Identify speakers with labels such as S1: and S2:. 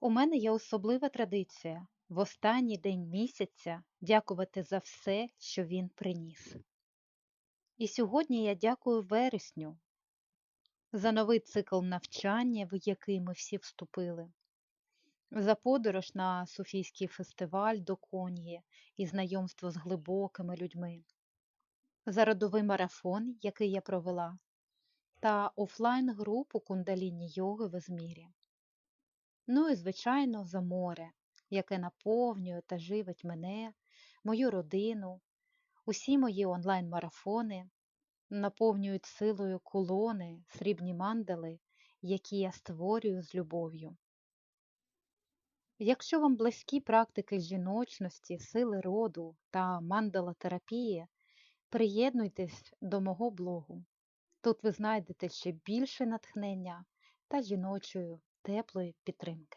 S1: У мене є особлива традиція в останній день місяця дякувати за все, що він приніс. І сьогодні я дякую вересню за новий цикл навчання, в який ми всі вступили, за подорож на Софійський фестиваль до Конії і знайомство з глибокими людьми, за родовий марафон, який я провела, та офлайн-групу кундаліні йоги в Ізмірі. Ну і, звичайно, за море, яке наповнює та живить мене, мою родину, усі мої онлайн-марафони, наповнюють силою колони, срібні мандали, які я створюю з любов'ю. Якщо вам близькі практики жіночності, сили роду та мандалотерапії, приєднуйтесь до мого блогу. Тут ви знайдете ще більше натхнення та жіночої теплої підтримки.